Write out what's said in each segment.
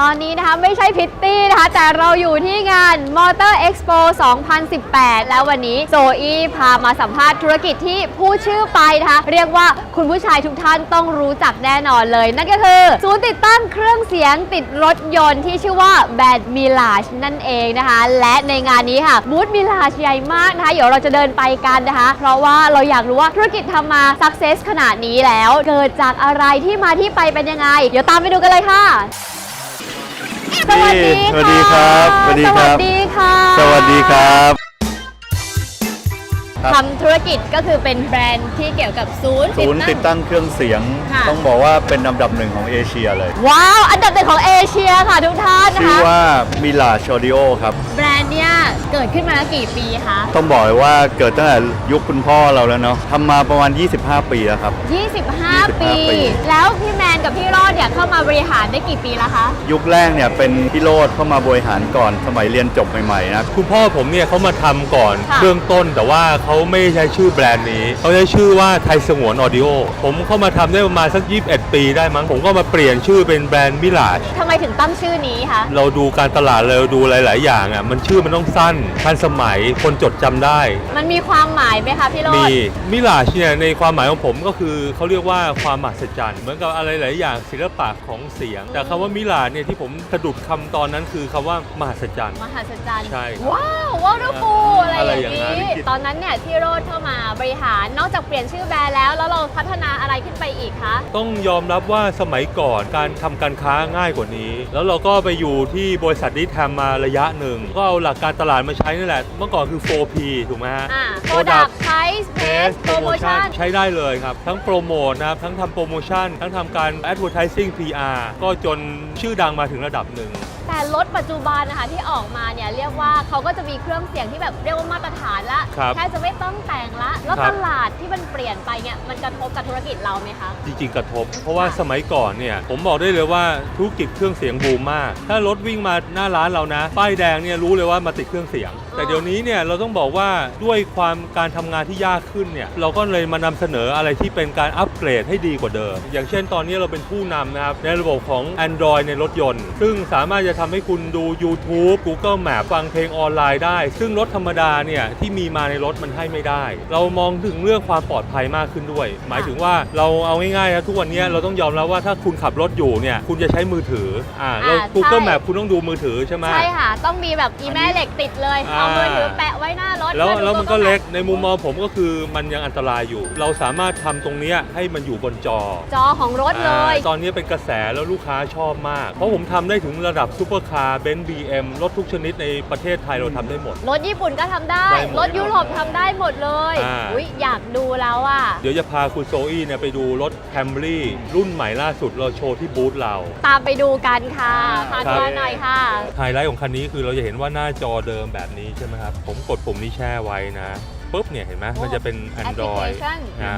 ตอนนี้นะคะไม่ใช่พิตตี้นะคะ แต่เราอยู่ที่งาน Motor Expo 2018 แล้ววันนี้โซอี้พามาสัมภาษณ์ธุรกิจที่พูดชื่อไปนะคะ เรียกว่าคุณผู้ชายทุกท่านต้องรู้จักแน่นอนเลย นั่นก็คือศูนย์ติดตั้งเครื่องเสียงติดรถยนต์ที่ชื่อว่าแบดมิลาชนั่นเองนะคะ และในงานนี้ค่ะบูธมิลาชใหญ่มากนะคะ เดี๋ยวเราจะเดินไปกันนะคะ เพราะว่าเราอยากรู้ว่าธุรกิจทำมาสักเซสขนาดนี้แล้ว เกิดจากอะไรที่มาที่ไปเป็นยังไง เดี๋ยวตามไปดูกันเลยค่ะ สวัสดีสวัสดีครับสวัสดีครับ สวัสดีค่ะสวัสดีครับครับทำธุรกิจก็คือเป็นแบรนด์ที่เกี่ยวกับศูนย์ศูนย์ติดตั้งเครื่องเสียงค่ะต้องบอกว่าเป็นลำดับหนึ่งของเอเชียเลย ว้าว อันดับหนึ่งของเอเชียค่ะทุกท่านนะชื่อคะว่ามิลาชอดิโอครับแบรนด์ เนี่ยเกิดขึ้นมาแล้วกี่ปีคะต้องบอกเลยว่าเกิดตั้งแต่ยุคคุณพ่อเราแล้วเนาะทำมาประมาณ 25 ปีแล้วครับ 25ปีปี แล้วพี่แมนกับพี่รอดเนี่ยเข้ามาบริหารได้กี่ปีแล้วคะ ยุคแรกเนี่ยเป็นพี่โรดเข้ามาบริหารก่อนสมัยเรียนจบใหม่ๆนะคุณพ่อผมเนี่ยเขามาทำก่อนค่ะเบื้องต้น แต่ว่าเขาไม่ใช้ชื่อแบรนด์นี้เขาใช้ชื่อว่าไทยสงวนออดิโอผมเข้ามาทำได้ประมาณสัก 21 ปีได้มั้งผมก็มาเปลี่ยนชื่อเป็นแบรนด์มิลาชทำไมถึงตั้งชื่อนี้คะเราดูการตลาดเราดูหลาย ๆ อย่างอะมันชื่อมันต้องสั้นทันสมัยคนจดจำได้ มันมีความหมายไหมคะพี่โรมีดมิลาชเนี่ยในความหมายของผมก็คือเขาเรียกว่าความมหัศจรรย์เหมือนกับอะไรหลายอย่างศิลปะของเสียง แต่คำว่ามิลาชเนี่ยที่ผมสะดุดคำตอนนั้นคือคำว่ามหัศจรรย์ มหัศจรรย์ ใช่ครับ ว้าว วอเตอร์ฟูล อะไรอะไรออย่าย่างงนั้นี้นตอนนั้นเนี่ยที่โรดเข้ามาบริหารนอกจากเปลี่ยนชื่อแบรนด์แล้ว แล้วเราพัฒนาอะไรขึ้นไปอีกคะ ต้องยอมรับว่าสมัยก่อนการทำการค้าง่ายกว่านี้ แล้วเราก็ไปอยู่ที่บริษัทนี้ทำมาระยะหนึ่ง ก็เอาหลักการตลาดมาใช้นั่นแหละ เมื่อก่อนคือ 4P ถูกไหมฮะ อ่า Product Price Place Promotion ใช้ได้เลยครับ ทั้งโปรโมทนะครับทั้งทำโปรโมชั่น ทั้งทำการ advertising PR ก็จนชื่อดังมาถึงระดับหนึ่ง แต่รถปัจจุบันนะคะที่ออกมาเนี่ยเรียกว่าเขาก็จะมีเครื่องเสียงที่แบบเรียกว่ามาตรฐานละครับแค่จะไม่ต้องแต่งละแล้วครัตบลาดที่มันเปลี่ยนไปเนี่ยมันกระทบกับธุรกิจเราไหมคะ จริงๆกระทบ เพราะว่าสมัยก่อนเนี่ยผมบอกได้เลยว่าธุรกิจเครื่องเสียงบูมมาก ถ้ารถวิ่งมาหน้าร้านเรานะ ป้ายแดงเนี่ยรู้เลยว่ามาติดเครื่องเสียง แต่เดี๋ยวนี้เนี่ยเราต้องบอกว่าด้วยความการทำงานที่ยากขึ้นเนี่ยเราก็เลยมานำเสนออะไรที่เป็นการอัปเกรดให้ดีกว่าเดิม อย่างเช่นตอนนี้เราเป็นผู้นำนะครับในระบบของ Android ในรถยนต์ ซึ่งสามารถจะทำให้คุณดู YouTube Google Map ฟังเพลงออนไลน์ได้ ซึ่งรถธรรมดาเนี่ยที่มีมาในรถมันให้ไม่ได้ เรามองถึงเรื่องความปลอดภัยมากขึ้นด้วย หมายถึงว่าเราเอาง่ายๆนะทุกวันนี้เราต้องยอมรับว่าถ้าคุณขับรถอยู่เนี่ยคุณจะใช้มือถืออ่าแล้วอ่า Google ใช่ Map คุณต้องดูมือถือใช่ไหม ใช่ค่ะ ต้องมีแบบอีแม่เหล็กติดเลย อ่าเอามือถือแปะไว้หน้ารถแล้วพื่อดูแล้วมันก็ตัวเล็กในมุมมองผมก็คือมันยังอันตรายอยู่ เราสามารถทำตรงเนี้ยให้มันอยู่บนจอจอของรถเลยอ่าตอนนี้เป็นกระแสแล้วลูกค้าชอบมาก เพราะผมทำได้ถึงระดับซูเปอร์คาร์เบนซ์บีเอ็มรถทุกชนิดในประเทศไทยเราทำได้หมด รถญี่ปุ่นก็ทำได้ ได้หมดรถยุโรปทำได้หมดเลยอ่า อุ้ยอยากดูแล้วอะ เดี๋ยวจะพาคุณโซอี้เนี่ยไปดูรถแคมรี่รุ่นใหม่ล่าสุดเราโชว์ที่บูธเรา ตามไปดูกันค่ะพาครับทัวร์หน่อยค่ะ ไฮไลท์ของคันนี้คือเราจะเห็นว่าหน้าจอเดิมแบบนี้ใช่ไหมครับ ผมกดปุ่มนี้แช่ไว้นะปุ๊บเนี่ยเห็นไหมโอ้มันจะเป็น Android Application อ่า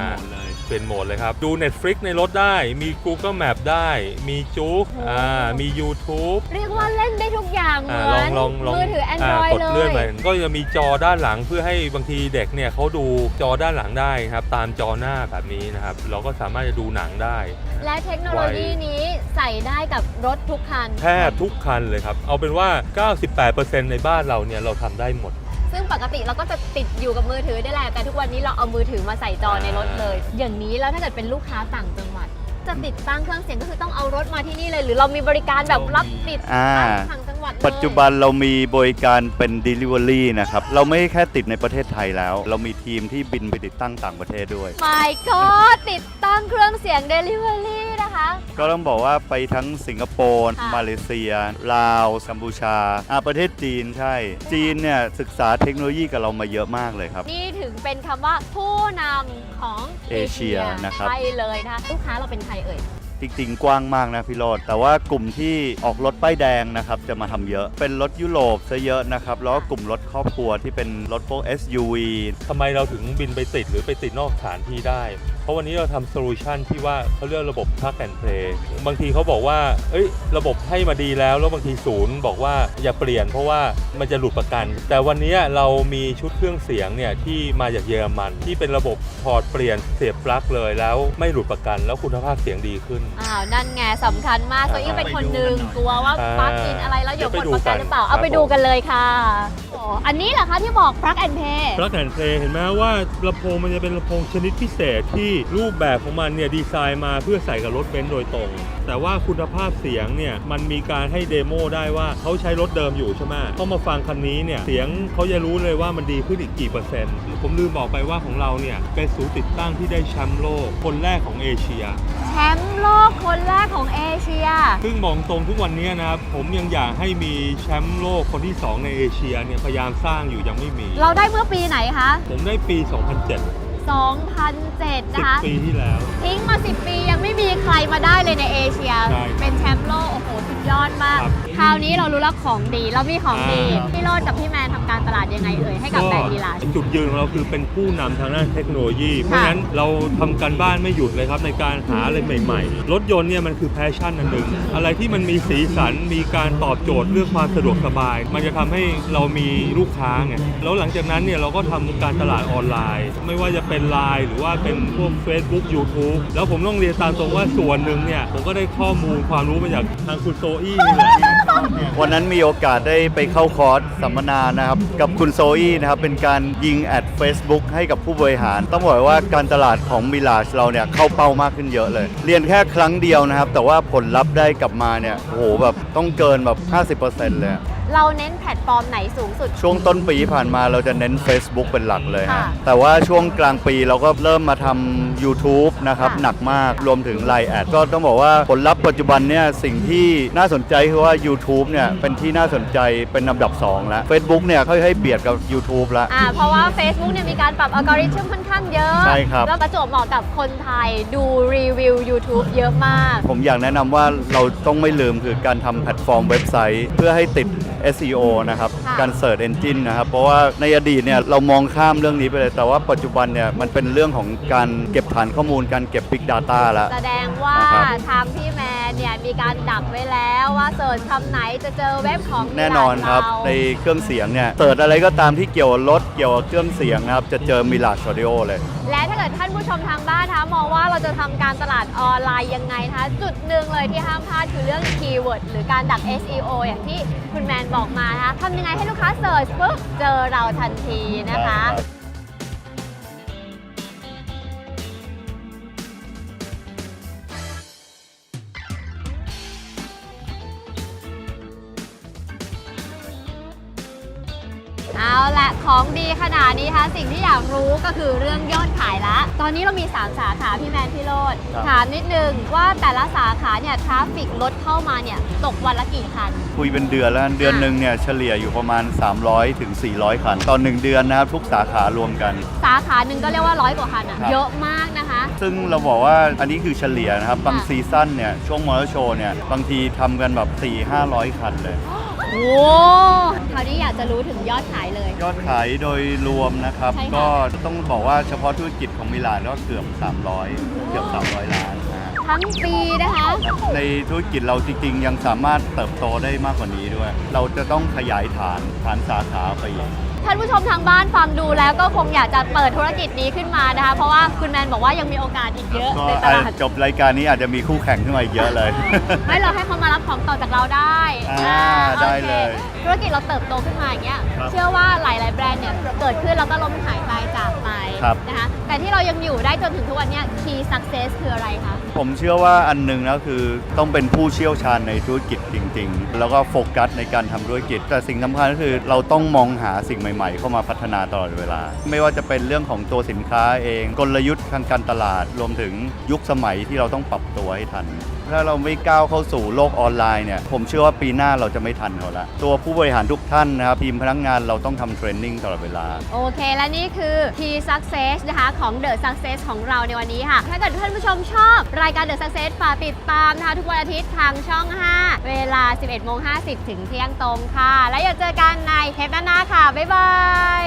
เป็นโหมดเลยครับ ดู Netflix ในรถได้ มี Google Map ได้ มีจุ๊กอ่ามี YouTube เรียกว่าเล่นได้ทุกอย่างเหอ่ามืลอองนลองลองมือถืออ่า Android กดเลเลื่อนยไปก็จะมีจอด้านหลังเพื่อให้บางทีเด็กเนี่ยเขาดูจอด้านหลังได้ครับ ตามจอหน้าแบบนี้นะครับ เราก็สามารถจะดูหนังได้ และเทคโนโลยีนี้ใส่ได้กับรถทุกคัน แทบทุกคันเลยครับ เอาเป็นว่า 98%ในบ้านเราเนี่ยเราทำได้หมด ซึ่งปกติเราก็จะติดอยู่กับมือถือได้แหละ แต่ทุกวันนี้เราเอามือถือมาใส่จอในรถเลย อย่างนี้แล้วถ้าเกิดเป็นลูกค้าต่างจังหวัด จะติดตั้งเครื่องเสียงก็คือต้องเอารถมาที่นี่เลย หรือเรามีบริการแบบรับติดอ่าตั้งทางจังหวัด เลยปัจจุบันเรามีบริการเป็น Delivery นะครับ เราไม่แค่ติดในประเทศไทยแล้ว เรามีทีมที่บินไปติดตั้งต่างประเทศด้วย My God ติดตั้งเครื่องเสียง Delivery นะคะ ก็ต้องบอกว่าไปทั้งสิงคโปร์ ค่ะ มาเลเซีย ลาวกัมพูชาอ่าประเทศจีนใช่ จีนเนี่ยศึกษาเทคโนโลยีกับเรามาเยอะมากเลยครับ นี่ถึงเป็นคำว่าผู้นำของเอเชียนะครับ ใช่เลยนะคะลูกค้าเราเป็นใครเอ่ย จริงๆ กว้างมากนะพี่โรดแต่ว่ากลุ่มที่ออกรถป้ายแดงนะครับจะมาทำเยอะ เป็นรถยุโรปซะเยอะนะครับ แล้วก็กลุ่มรถครอบครัวที่เป็นรถพวก SUV ทำไมเราถึงบินไปติดหรือไปติดนอกสถานที่ได้ ราะวันนี้เราทำโซลูชันที่ว่าเขาเรียกระบบ plug and play บางทีเขาบอกว่า เอ้ย ระบบให้มาดีแล้ว แล้วบางทีศูนย์บอกว่าอย่าเปลี่ยนเพราะว่ามันจะหลุดประกัน แต่วันนี้เรามีชุดเครื่องเสียงเนี่ยที่มาจากเยอรมัน ที่เป็นระบบถอดเปลี่ยนเสียบปลั๊กเลยแล้วไม่หลุดประกัน แล้วคุณภาพเสียงดีขึ้น อ้าวนั่นไงสำคัญมากโซอี้เป็นคนหนึ่งกลัวว่าปลั๊กอินอะไรแล้วเดี๋ยวหมดประกันหรือเปล่าเอาไปดูกันเลยค่ะอ๋ออันนี้เหรอคะที่บอก plug and play ปลั๊กแอนเพลเห็นไหมว่าลำโพงมันจะเป็นลำโพงชนิดพิเศษที่รูปแบบของมันเนี่ยดีไซน์มาเพื่อใส่กับรถเบนซ์โดยตรง แต่ว่าคุณภาพเสียงเนี่ยมันมีการให้เดโมได้ว่าเขาใช้รถเดิมอยู่ใช่ไหมเขามาฟังคันนี้เนี่ยเสียงเขาจะรู้เลยว่ามันดีขึ้นอีกกี่เปอร์เซ็นต์ ผมลืมบอกไปว่าของเราเนี่ยเป็นศูนย์ติดตั้งที่ได้แชมป์โลกคนแรกของเอเชียแชมป์โลกคนแรกของเอเชีย ซึ่งมองตรงทุกวันนี้นะครับผมยังอยากให้มีแชมป์โลกคนที่สองในเอเชียเนี่ยพยายามสร้างอยู่ยังไม่มี เราได้เมื่อปีไหนคะ ผมได้ปี 2007 2007 นะคะ 10 ปีที่แล้ว ทิ้งมา 10 ปียังไม่มีใครมาได้เลยในเอเชีย ใช่เป็นแชมป์โลก โอ้โห สุดยอดมาก ครับ คราวนี้เรารู้แล้วของดี เรามีของดี อ่า พี่โรดกับพี่แมนทำการตลาดยังไงเอ่ยให้กับแบรนด์ดีลา จุดยืนของเราคือเป็นผู้นำทางด้านเทคโนโลยี เพราะฉะนั้นเราทำการบ้านไม่หยุดเลยครับในการหาอะไรใหม่ๆ รถยนต์เนี่ยมันคือแพชชั่นอันหนึ่งอะไรที่มันมีสีสันมีการตอบโจทย์เรื่องความสะดวกสบาย มันจะทำให้เรามีลูกค้าไงแล้วหลังจากนั้นเนี่ยเราก็ทำการตลาดออนไลน์ ไม่ว่าจะเป็นไลน์หรือว่าเป็นพวก Facebook YouTube แล้วผมต้องเรียนตามตรงว่าส่วนหนึ่งเนี่ยผมก็ได้ข้อมูลความรู้มาจากทางคุณโซอี้นี่แหละ วันนั้นมีโอกาสได้ไปเข้าคอร์สสัมมนานะครับ กับคุณโซอี้นะครับ เป็นการยิงแอด Facebook ให้กับผู้บริหาร ต้องบอกว่าการตลาดของมิลาชเราเนี่ยเข้าเป้ามากขึ้นเยอะเลย เรียนแค่ครั้งเดียวนะครับ แต่ว่าผลลัพธ์ได้กลับมาเนี่ยโอ้โหแบบต้องเกินแบบ 50%เลย เราเน้นแพลตฟอร์มไหนสูงสุด ช่วงต้นปีที่ผ่านมาเราจะเน้น Facebook เป็นหลักเลยฮะค่ะแต่ว่าช่วงกลางปีเราก็เริ่มมาทำ YouTube นะครับ ค่ะหนักมากรวมถึง Line แอดก็ต้องบอกว่าผลลัพธ์ปัจจุบันเนี่ยสิ่งที่น่าสนใจคือว่า YouTube เนี่ยเป็นที่น่าสนใจเป็นลำดับ 2 แล้ว Facebook เนี่ยค่อยๆเบียดกับ YouTube แล้ว อ่าเพราะว่า Facebook เนี่ยมีการปรับอัลกอริทึมค่อนข้างเยอะ ใช่ครับ แล้วประจวบเหมาะกับคนไทยดูรีวิว YouTube เยอะมาก ผมอยากแนะนำว่าเราต้องไม่ลืมคือการทำแพลตฟอร์มเว็บไซต์ เพื่อให้ติด SEO นะครับ ค่ะ การ Search Engine นะครับ เพราะว่าในอดีตเนี่ยเรามองข้ามเรื่องนี้ไปเลย แต่ว่าปัจจุบันเนี่ยมันเป็นเรื่องของการเก็บฐานข้อมูล การเก็บ Big Data แล้ว แสดงว่านะครับ ทางพี่แม นเนี่ยมีการดักไว้แล้วว่าเสิร์ชคำไหนจะเจอเว็บของแน่นอนครับาในเครื่องเสียงเนี่ยเสิร์ชอะไรก็ตามที่เกี่ยวกับรถเกี่ยวกับเครื่องเสียงนะครับ จะเจอมิลาชอดิโอเลย และถ้าเกิดท่านผู้ชมทางบ้านนะคะมองว่าเราจะทำการตลาดออนไลน์ยังไงนะคะจุดหนึ่งเลยที่ห้ามพลาดคือเรื่องคีย์เวิร์ดหรือการดัก SEO อย่างที่คุณแมนบอกมานะคะทำยังไงให้ลูกค้าเสิร์ชปุ๊บเจอเราทันทีนะคะ เอาละของดีขนาดนี้คะสิ่งที่อยากรู้ก็คือเรื่องยอดขายละ ตอนนี้เรามี 3 สาขาพี่แมนพี่โรดครับ ถามนิดนึงว่าแต่ละสาขาเนี่ยทราฟฟิกรถเข้ามาเนี่ยตกวันละกี่คัน คุยเป็นเดือนแล้วเดือนหนึ่งเนี่ยเฉลี่ยอยู่ประมาณ 300ถึง400 คัน ต่อหนึ่งเดือนนะครับทุกสาขารวมกัน สาขาหนึ่งก็เรียกว่าร้อยกว่าคันอะครับ เยอะมากนะคะ ซึ่งเราบอกว่าอันนี้คือเฉลี่ยนะครับ บางค่ะ ซีซั่นเนี่ยช่วงมอเตอร์โชว์เนี่ยบางทีทำกันแบบ 4 500 คันเลย โอ้คราวนี้อยากจะรู้ถึงยอดขายเลย ยอดขายโดยรวมนะครับ ใช่ค่ะ ก็ต้องบอกว่าเฉพาะธุรกิจของมิลานก็เกือบ 300 เกือบ 300 ล้านนะฮะทั้งปีนะคะ ในธุรกิจเราจริงๆ ยังสามารถเติบโตได้มากกว่านี้ด้วย เราจะต้องขยายฐานฐานสาขาไปอีก ท่านผู้ชมทางบ้านฟังดูแล้วก็คงอยากจะเปิดธุรกิจนี้ขึ้นมานะคะ เพราะว่าคุณแมนบอกว่ายังมีโอกาสอีกเยอะก็ในตอาจลาด จะจบรายการนี้อาจจะมีคู่แข่งขึ้นมาอีกเยอะเลย ไม่เราให้เขามารับของต่อจากเราได้อ่าโอคได้เลยธุรกิจเราเติบโตขึ้นมาอย่างเงี้ย ครับเชื่อว่าหลาย ๆ แบรนด์เนี่ยเกิดขึ้นแล้วก็ล้มหายตายจากไปครับ นะคะ แต่ที่เรายังอยู่ได้จนถึงทุกวันเนี้ย key success คืออะไรคะ ผมเชื่อว่าอันหนึ่งนะคือต้องเป็นผู้เชี่ยวชาญในธุรกิจจริง ๆ แล้วก็โฟกัสในการทำธุรกิจ แต่สิ่งสำคัญก็คือเราต้องมองหาสิ่งใหม่ๆ เข้ามาพัฒนาตลอดเวลา ไม่ว่าจะเป็นเรื่องของตัวสินค้าเอง กลยุทธ์ทางการตลาดรวมถึงยุคสมัยที่เราต้องปรับตัวให้ทัน ถ้าเราไม่ก้าวเข้าสู่โลกออนไลน์เนี่ยผมเชื่อว่าปีหน้าเราจะไม่ทันเขาละตัวผู้บริหารทุกท่านนะครับทีมพนักงานเราต้องทำเทรนนิ่งตลอดเวลา โอเค และนี่คือ key success นะคะ ของ the success ของเราในวันนี้ค่ะ ถ้าเกิดท่านผู้ชมชอบ รายการ the success ฝากติดตามนะคะ ทุกวันอาทิตย์ทางช่อง 5 เวลา 11โมง50 ถึงเที่ยงตรงค่ะ และอย่าเจอกันในเทปหน้าๆค่ะ บ๊ายบาย